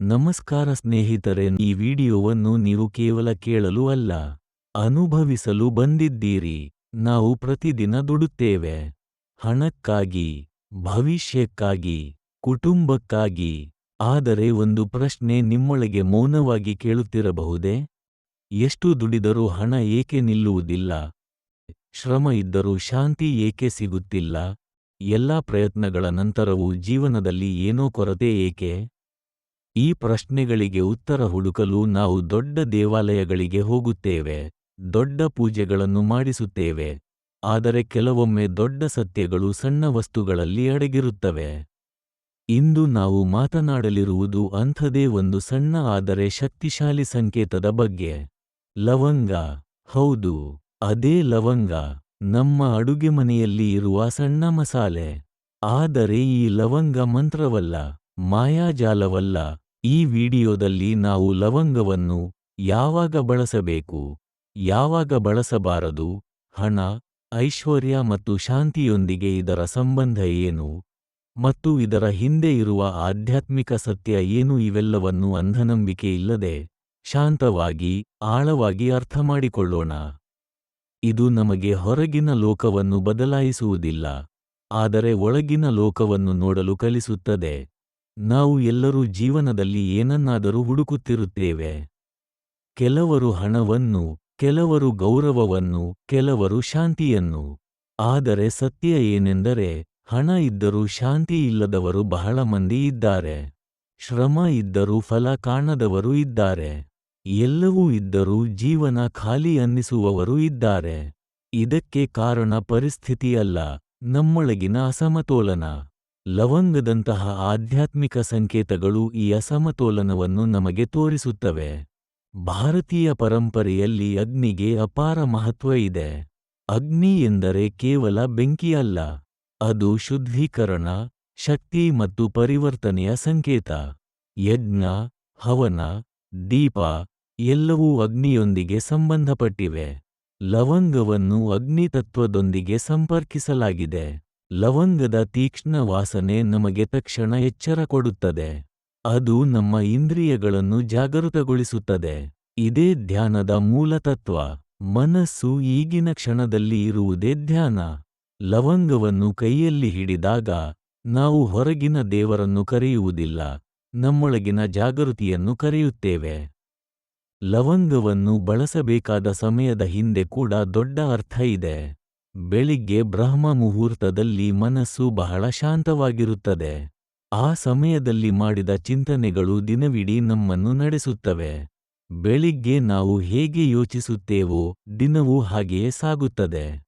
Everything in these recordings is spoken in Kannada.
ನಮಸ್ಕಾರ ಸ್ನೇಹಿತರೆ, ಈ ವಿಡಿಯೋವನ್ನು ನೀವು ಕೇವಲ ಕೇಳಲು ಅಲ್ಲ, ಅನುಭವಿಸಲು ಬಂದಿದ್ದೀರಿ. ನಾವು ಪ್ರತಿದಿನ ದುಡುತ್ತೇವೆ. ಹಣಕ್ಕಾಗಿ, ಭವಿಷ್ಯಕ್ಕಾಗಿ, ಕುಟುಂಬಕ್ಕಾಗಿ. ಆದರೆ ಒಂದು ಪ್ರಶ್ನೆ ನಿಮ್ಮೊಳಗೆ ಮೌನವಾಗಿ ಕೇಳುತ್ತಿರಬಹುದೇ? ಎಷ್ಟು ದುಡಿದರೂ ಹಣ ಏಕೆ ನಿಲ್ಲುವುದಿಲ್ಲ? ಶ್ರಮ ಇದ್ದರೂ ಶಾಂತಿ ಏಕೆ ಸಿಗುತ್ತಿಲ್ಲ? ಎಲ್ಲಾ ಪ್ರಯತ್ನಗಳ ನಂತರವೂ ಜೀವನದಲ್ಲಿ ಏನೋ ಕೊರತೆ ಏಕೆ? ಈ ಪ್ರಶ್ನೆಗಳಿಗೆ ಉತ್ತರ ಹುಡುಕಲು ನಾವು ದೊಡ್ಡ ದೇವಾಲಯಗಳಿಗೆ ಹೋಗುತ್ತೇವೆ, ದೊಡ್ಡ ಪೂಜೆಗಳನ್ನು ಮಾಡಿಸುತ್ತೇವೆ. ಆದರೆ ಕೆಲವೊಮ್ಮೆ ದೊಡ್ಡ ಸತ್ಯಗಳು ಸಣ್ಣ ವಸ್ತುಗಳಲ್ಲಿ ಅಡಗಿರುತ್ತವೆ. ಇಂದು ನಾವು ಮಾತನಾಡಲಿರುವುದು ಅಂಥದೇ ಒಂದು ಸಣ್ಣ ಆದರೆ ಶಕ್ತಿಶಾಲಿ ಸಂಕೇತದ ಬಗ್ಗೆ. ಲವಂಗ, ಹೌದು, ಅದೇ ಲವಂಗ, ನಮ್ಮ ಅಡುಗೆ ಮನೆಯಲ್ಲಿ ಇರುವ ಸಣ್ಣ ಮಸಾಲೆ. ಆದರೆ ಈ ಲವಂಗ ಮಂತ್ರವಲ್ಲ, ಮಾಯಾಜಾಲವಲ್ಲ. ಈ ವಿಡಿಯೋದಲ್ಲಿ ನಾವು ಲವಂಗವನ್ನು ಯಾವಾಗ ಬಳಸಬೇಕು, ಯಾವಾಗ ಬಳಸಬಾರದು, ಹಣ, ಐಶ್ವರ್ಯ ಮತ್ತು ಶಾಂತಿಯೊಂದಿಗೆ ಇದರ ಸಂಬಂಧ ಏನು, ಮತ್ತು ಇದರ ಹಿಂದೆ ಇರುವ ಆಧ್ಯಾತ್ಮಿಕ ಸತ್ಯ ಏನು ಇವೆಲ್ಲವನ್ನು ಅಂಧನಂಬಿಕೆ ಇಲ್ಲದೆ ಶಾಂತವಾಗಿ, ಆಳವಾಗಿ ಅರ್ಥಮಾಡಿಕೊಳ್ಳೋಣ ಇದು ನಮಗೆ ಹೊರಗಿನ ಲೋಕವನ್ನು ಬದಲಾಯಿಸುವುದಿಲ್ಲ, ಆದರೆ ಒಳಗಿನ ಲೋಕವನ್ನು ನೋಡಲು ಕಲಿಸುತ್ತದೆ. ನಾವು ಎಲ್ಲರೂ ಜೀವನದಲ್ಲಿ ಏನನ್ನಾದರೂ ಹುಡುಕುತ್ತಿರುತ್ತೇವೆ. ಕೆಲವರು ಹಣವನ್ನು, ಕೆಲವರು ಗೌರವವನ್ನು, ಕೆಲವರು ಶಾಂತಿಯನ್ನು. ಆದರೆ ಸತ್ಯ ಏನೆಂದರೆ, ಹಣ ಇದ್ದರೂ ಶಾಂತಿ ಇಲ್ಲದವರು ಬಹಳ ಮಂದಿ ಇದ್ದಾರೆ. ಶ್ರಮ ಇದ್ದರೂ ಫಲ ಕಾಣದವರು ಇದ್ದಾರೆ. ಎಲ್ಲವೂ ಇದ್ದರೂ ಜೀವನ ಖಾಲಿ ಅನ್ನಿಸುವವರು ಇದ್ದಾರೆ. ಇದಕ್ಕೆ ಕಾರಣ ಪರಿಸ್ಥಿತಿಯಲ್ಲ, ನಮ್ಮೊಳಗಿನ ಅಸಮತೋಲನ. ಲವಂಗದಂತಹ ಆಧ್ಯಾತ್ಮಿಕ ಸಂಕೇತಗಳು ಈ ಅಸಮತೋಲನವನ್ನು ನಮಗೆ ತೋರಿಸುತ್ತವೆ. ಭಾರತೀಯ ಪರಂಪರೆಯಲ್ಲಿ ಅಗ್ನಿಗೆ ಅಪಾರ ಮಹತ್ವ ಇದೆ. ಅಗ್ನಿ ಎಂದರೆ ಕೇವಲ ಬೆಂಕಿಯಲ್ಲ, ಅದು ಶುದ್ಧೀಕರಣ, ಶಕ್ತಿ ಮತ್ತು ಪರಿವರ್ತನೆಯ ಸಂಕೇತ. ಯಜ್ಞ, ಹವನ, ದೀಪ ಎಲ್ಲವೂ ಅಗ್ನಿಯೊಂದಿಗೆ ಸಂಬಂಧಪಟ್ಟಿವೆ. ಲವಂಗವನ್ನು ಅಗ್ನಿತತ್ವದೊಂದಿಗೆ ಸಂಪರ್ಕಿಸಲಾಗಿದೆ. ಲವಂಗದ ತೀಕ್ಷ್ಣ ವಾಸನೆ ನಮಗೆ ತಕ್ಷಣ ಎಚ್ಚರ ಕೊಡುತ್ತದೆ. ಅದು ನಮ್ಮ ಇಂದ್ರಿಯಗಳನ್ನು ಜಾಗೃತಗೊಳಿಸುತ್ತದೆ. ಇದೇ ಧ್ಯಾನದ ಮೂಲತತ್ವ ಮನಸ್ಸು ಈಗಿನ ಕ್ಷಣದಲ್ಲಿ ಇರುವುದೇ ಧ್ಯಾನ. ಲವಂಗವನ್ನು ಕೈಯಲ್ಲಿ ಹಿಡಿದಾಗ ನಾವು ಹೊರಗಿನ ದೇವರನ್ನು ಕರೆಯುವುದಿಲ್ಲ. ನಮ್ಮೊಳಗಿನ ಜಾಗೃತಿಯನ್ನು ಕರೆಯುತ್ತೇವೆ. ಲವಂಗವನ್ನು ಬಳಸಬೇಕಾದ ಸಮಯದ ಹಿಂದೆ ಕೂಡ ದೊಡ್ಡ ಅರ್ಥ ಇದೆ. ಬೆಳಿಗ್ಗೆ ಬ್ರಹ್ಮ ಮುಹೂರ್ತದಲ್ಲಿ ಮನಸ್ಸು ಬಹಳ ಶಾಂತವಾಗಿರುತ್ತದೆ. ಆ ಸಮಯದಲ್ಲಿ ಮಾಡಿದ ಚಿಂತನೆಗಳು ದಿನವಿಡೀ ನಮ್ಮನ್ನು ನಡೆಸುತ್ತವೆ. ಬೆಳಿಗ್ಗೆ ನಾವು ಹೇಗೆ ಯೋಚಿಸುತ್ತೇವೋ ದಿನವೂ ಹಾಗೆಯೇ ಸಾಗುತ್ತದೆ.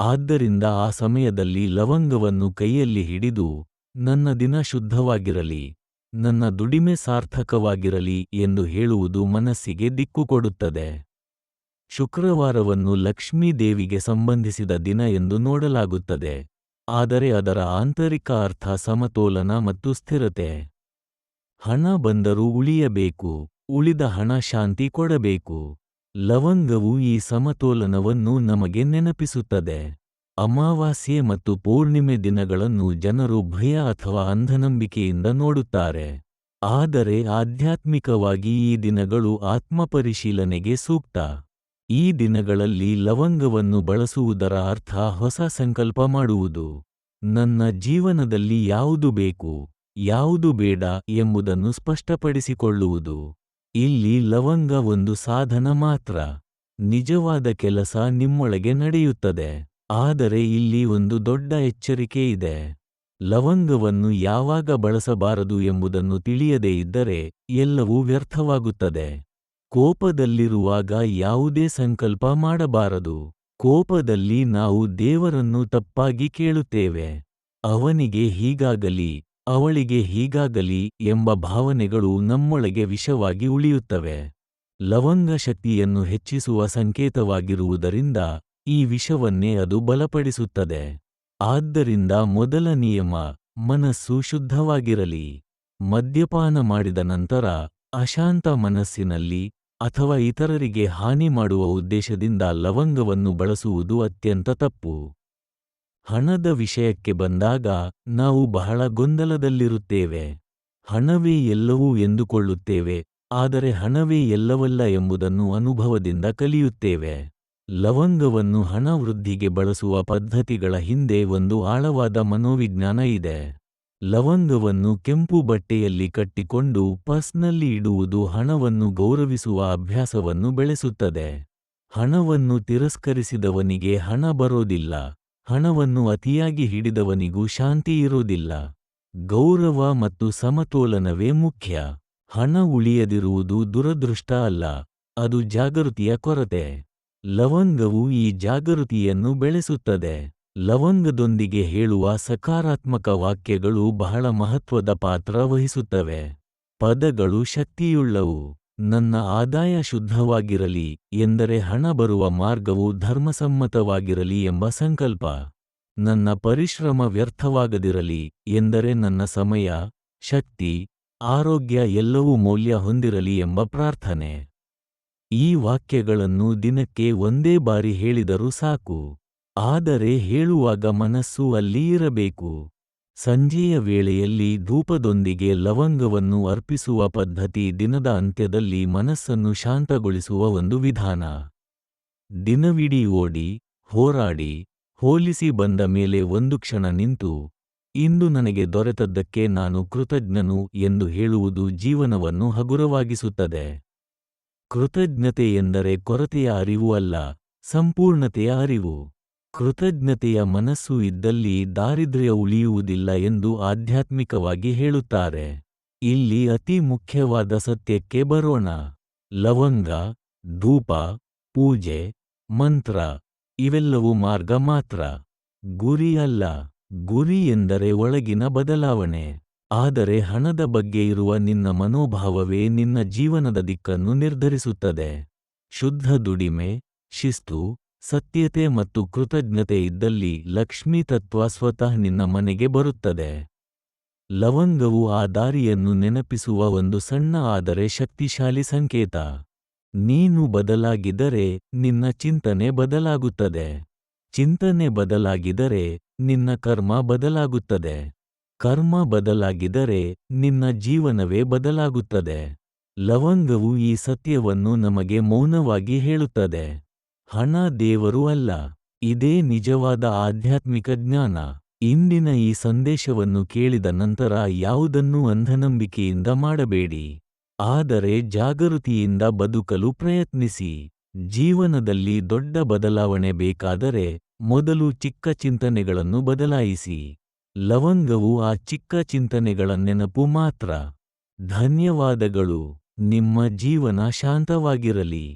ಆದ್ದರಿಂದ ಆ ಸಮಯದಲ್ಲಿ ಲವಂಗವನ್ನು ಕೈಯಲ್ಲಿ ಹಿಡಿದು, ನನ್ನ ದಿನ ಶುದ್ಧವಾಗಿರಲಿ, ನನ್ನ ದುಡಿಮೆ ಸಾರ್ಥಕವಾಗಿರಲಿ ಎಂದು ಹೇಳುವುದು ಮನಸ್ಸಿಗೆ ದಿಕ್ಕು ಕೊಡುತ್ತದೆ. ಶುಕ್ರವಾರವನ್ನು ಲಕ್ಷ್ಮೀ ದೇವಿಗೆ ಸಂಬಂಧಿಸಿದ ದಿನ ಎಂದು ನೋಡಲಾಗುತ್ತದೆ. ಆದರೆ ಅದರ ಆಂತರಿಕ ಅರ್ಥ ಸಮತೋಲನ ಮತ್ತು ಸ್ಥಿರತೆ. ಹಣ ಬಂದರೂ ಉಳಿಯಬೇಕು. ಉಳಿದ ಹಣ ಶಾಂತಿ ಕೊಡಬೇಕು. ಲವಂಗವು ಈ ಸಮತೋಲನವನ್ನು ನಮಗೆ ನೆನಪಿಸುತ್ತದೆ. ಅಮಾವಾಸ್ಯೆ ಮತ್ತು ಪೂರ್ಣಿಮೆ ದಿನಗಳನ್ನು ಜನರು ಭಯ ಅಥವಾ ಅಂಧನಂಬಿಕೆಯಿಂದ ನೋಡುತ್ತಾರೆ. ಆದರೆ ಆಧ್ಯಾತ್ಮಿಕವಾಗಿ ಈ ದಿನಗಳು ಆತ್ಮಪರಿಶೀಲನೆಗೆ ಸೂಕ್ತ. ಈ ದಿನಗಳಲ್ಲಿ ಲವಂಗವನ್ನು ಬಳಸುವುದರ ಅರ್ಥ ಹೊಸ ಸಂಕಲ್ಪ ಮಾಡುವುದು. ನನ್ನ ಜೀವನದಲ್ಲಿ ಯಾವುದು ಬೇಕು, ಯಾವುದು ಬೇಡ ಎಂಬುದನ್ನು ಸ್ಪಷ್ಟಪಡಿಸಿಕೊಳ್ಳುವುದು. ಇಲ್ಲಿ ಲವಂಗ ಒಂದು ಸಾಧನ ಮಾತ್ರ. ನಿಜವಾದ ಕೆಲಸ ನಿಮ್ಮೊಳಗೆ ನಡೆಯುತ್ತದೆ. ಆದರೆ ಇಲ್ಲಿ ಒಂದು ದೊಡ್ಡ ಎಚ್ಚರಿಕೆ ಇದೆ. ಲವಂಗವನ್ನು ಯಾವಾಗ ಬಳಸಬಾರದು ಎಂಬುದನ್ನು ತಿಳಿಯದೇ ಇದ್ದರೆ ಎಲ್ಲವೂ ವ್ಯರ್ಥವಾಗುತ್ತದೆ. ಕೋಪದಲ್ಲಿರುವಾಗ ಯಾವುದೇ ಸಂಕಲ್ಪ ಮಾಡಬಾರದು. ಕೋಪದಲ್ಲಿ ನಾವು ದೇವರನ್ನು ತಪ್ಪಾಗಿ ಕೇಳುತ್ತೇವೆ. ಅವನಿಗೆ ಹೀಗಾಗಲಿ, ಅವಳಿಗೆ ಹೀಗಾಗಲಿ ಎಂಬ ಭಾವನೆಗಳು ನಮ್ಮೊಳಗೆ ವಿಷವಾಗಿ ಉಳಿಯುತ್ತವೆ. ಲವಂಗ ಶಕ್ತಿಯನ್ನು ಹೆಚ್ಚಿಸುವ ಸಂಕೇತವಾಗಿರುವುದರಿಂದ ಈ ವಿಷವನ್ನೇ ಅದು ಬಲಪಡಿಸುತ್ತದೆ. ಆದ್ದರಿಂದ ಮೊದಲ ನಿಯಮ, ಮನಸ್ಸು ಶುದ್ಧವಾಗಿರಲಿ. ಮದ್ಯಪಾನ ಮಾಡಿದ ನಂತರ ಅಶಾಂತ ಮನಸ್ಸಿನಲ್ಲಿ ಅಥವಾ ಇತರರಿಗೆ ಹಾನಿ ಮಾಡುವ ಉದ್ದೇಶದಿಂದ ಲವಂಗವನ್ನು ಬಳಸುವುದು ಅತ್ಯಂತ ತಪ್ಪು. ಹಣದ ವಿಷಯಕ್ಕೆ ಬಂದಾಗ ನಾವು ಬಹಳ ಗೊಂದಲದಲ್ಲಿರುತ್ತೇವೆ. ಹಣವೇ ಎಲ್ಲವೂ ಎಂದುಕೊಳ್ಳುತ್ತೇವೆ, ಆದರೆ ಹಣವೇ ಎಲ್ಲವಲ್ಲ ಎಂಬುದನ್ನು ಅನುಭವದಿಂದ ಕಲಿಯುತ್ತೇವೆ. ಲವಂಗವನ್ನು ಹಣ ವೃದ್ಧಿಗೆ ಬಳಸುವ ಪದ್ಧತಿಗಳ ಹಿಂದೆ ಒಂದು ಆಳವಾದ ಮನೋವಿಜ್ಞಾನ ಇದೆ. ಲವಂಗವನ್ನು ಕೆಂಪು ಬಟ್ಟೆಯಲ್ಲಿ ಕಟ್ಟಿಕೊಂಡು ಪರ್ಸ್ನಲ್ಲಿ ಇಡುವುದು ಹಣವನ್ನು ಗೌರವಿಸುವ ಅಭ್ಯಾಸವನ್ನು ಬೆಳೆಸುತ್ತದೆ. ಹಣವನ್ನು ತಿರಸ್ಕರಿಸಿದವನಿಗೆ ಹಣ ಬರೋದಿಲ್ಲ. ಹಣವನ್ನು ಅತಿಯಾಗಿ ಹಿಡಿದವನಿಗೂ ಶಾಂತಿ ಇರೋದಿಲ್ಲ ಗೌರವ ಮತ್ತು ಸಮತೋಲನವೇ ಮುಖ್ಯ. ಹಣ ಉಳಿಯದಿರುವುದು ದುರದೃಷ್ಟ ಅಲ್ಲ. ಅದು ಜಾಗೃತಿಯ ಕೊರತೆ. ಲವಂಗವು ಈ ಜಾಗೃತಿಯನ್ನು ಬೆಳೆಸುತ್ತದೆ. ಲವಂಗದೊಂದಿಗೆ ಹೇಳುವ ಸಕಾರಾತ್ಮಕ ವಾಕ್ಯಗಳು ಬಹಳ ಮಹತ್ವದ ಪಾತ್ರ ವಹಿಸುತ್ತವೆ. ಪದಗಳು ಶಕ್ತಿಯುಳ್ಳವು. ನನ್ನ ಆದಾಯ ಶುದ್ಧವಾಗಿರಲಿ ಎಂದರೆ ಹಣ ಬರುವ ಮಾರ್ಗವು ಧರ್ಮಸಮ್ಮತವಾಗಿರಲಿ ಎಂಬ ಸಂಕಲ್ಪ. ನನ್ನ ಪರಿಶ್ರಮ ವ್ಯರ್ಥವಾಗದಿರಲಿ ಎಂದರೆ ನನ್ನ ಸಮಯ, ಶಕ್ತಿ, ಆರೋಗ್ಯ ಎಲ್ಲವೂ ಮೌಲ್ಯ ಹೊಂದಿರಲಿ ಎಂಬ ಪ್ರಾರ್ಥನೆ. ಈ ವಾಕ್ಯಗಳನ್ನು ದಿನಕ್ಕೆ ಒಂದೇ ಬಾರಿ ಹೇಳಿದರೂ ಸಾಕು. ಆದರೆ ಹೇಳುವಾಗ ಮನಸ್ಸು ಅಲ್ಲಿ ಇರಬೇಕು. ಸಂಜೆಯ ವೇಳೆಯಲ್ಲಿ ಧೂಪದೊಂದಿಗೆ ಲವಂಗವನ್ನು ಅರ್ಪಿಸುವ ಪದ್ಧತಿ ದಿನದ ಅಂತ್ಯದಲ್ಲಿ ಮನಸ್ಸನ್ನು ಶಾಂತಗೊಳಿಸುವ ಒಂದು ವಿಧಾನ. ದಿನವಿಡೀ ಓಡಿ, ಹೋರಾಡಿ, ಹೋಲಿಸಿ ಬಂದ ಮೇಲೆ ಒಂದು ಕ್ಷಣ ನಿಂತು, ಇಂದು ನನಗೆ ದೊರೆತದ್ದಕ್ಕೆ ನಾನು ಕೃತಜ್ಞನು ಎಂದು ಹೇಳುವುದು ಜೀವನವನ್ನು ಹಗುರವಾಗಿಸುತ್ತದೆ. ಕೃತಜ್ಞತೆ ಎಂದರೆ ಕೊರತೆಯ ಅರಿವು ಅಲ್ಲ, ಸಂಪೂರ್ಣತೆಯ ಅರಿವು. ಕೃತಜ್ಞತೆಯ ಮನಸ್ಸು ಇದ್ದಲ್ಲಿ ದಾರಿದ್ರ್ಯ ಉಳಿಯುವುದಿಲ್ಲ ಎಂದು ಆಧ್ಯಾತ್ಮಿಕವಾಗಿ ಹೇಳುತ್ತಾರೆ. ಇಲ್ಲಿ ಅತಿ ಮುಖ್ಯವಾದ ಸತ್ಯಕ್ಕೆ ಬರೋಣ. ಲವಂಗ, ಧೂಪ, ಪೂಜೆ, ಮಂತ್ರ, ಇವೆಲ್ಲವೂ ಮಾರ್ಗ ಮಾತ್ರ. ಗುರಿ ಅಲ್ಲ ಗುರಿ ಎಂದರೆ ಒಳಗಿನ ಬದಲಾವಣೆ. ಆದರೆ ಹಣದ ಬಗ್ಗೆ ಇರುವ ನಿನ್ನ ಮನೋಭಾವವೇ ನಿನ್ನ ಜೀವನದ ದಿಕ್ಕನ್ನು ನಿರ್ಧರಿಸುತ್ತದೆ. ಶುದ್ಧ ದುಡಿಮೆ, ಶಿಸ್ತು ಸತ್ಯತೆ ಮತ್ತು ಕೃತಜ್ಞತೆ ಇದ್ದಲ್ಲಿ ಲಕ್ಷ್ಮೀ ತತ್ವ ಸ್ವತಃ ನಿನ್ನ ಮನೆಗೆ ಬರುತ್ತದೆ. ಲವಂಗವು ಆ ದಾರಿಯನ್ನು ನೆನಪಿಸುವ ಒಂದು ಸಣ್ಣ ಆದರೆ ಶಕ್ತಿಶಾಲಿ ಸಂಕೇತ. ನೀನು ಬದಲಾಗಿದರೆ ನಿನ್ನ ಚಿಂತನೆ ಬದಲಾಗುತ್ತದೆ. ಚಿಂತನೆ ಬದಲಾಗಿದರೆ ನಿನ್ನ ಕರ್ಮ ಬದಲಾಗುತ್ತದೆ. ಕರ್ಮ ಬದಲಾಗಿದರೆ ನಿನ್ನ ಜೀವನವೇ ಬದಲಾಗುತ್ತದೆ. ಲವಂಗವು ಈ ಸತ್ಯವನ್ನು ನಮಗೆ ಮೌನವಾಗಿ ಹೇಳುತ್ತದೆ. ಹಣ ದೇವರು ಅಲ್ಲ, ಇದೇ ನಿಜವಾದ ಆಧ್ಯಾತ್ಮಿಕ ಜ್ಞಾನ. ಇಂದಿನ ಈ ಸಂದೇಶವನ್ನು ಕೇಳಿದ ನಂತರ ಯಾವುದನ್ನೂ ಅಂಧನಂಬಿಕೆಯಿಂದ ಮಾಡಬೇಡಿ. ಆದರೆ ಜಾಗೃತಿಯಿಂದ ಬದುಕಲು ಪ್ರಯತ್ನಿಸಿ. ಜೀವನದಲ್ಲಿ ದೊಡ್ಡ ಬದಲಾವಣೆ ಬೇಕಾದರೆ ಮೊದಲು ಚಿಕ್ಕ ಚಿಂತನೆಗಳನ್ನು ಬದಲಾಯಿಸಿ. ಲವಂಗವು ಆ ಚಿಕ್ಕ ಚಿಂತನೆಗಳ ನೆನಪು ಮಾತ್ರ. ಧನ್ಯವಾದಗಳು, ನಿಮ್ಮ ಜೀವನ ಶಾಂತವಾಗಿರಲಿ.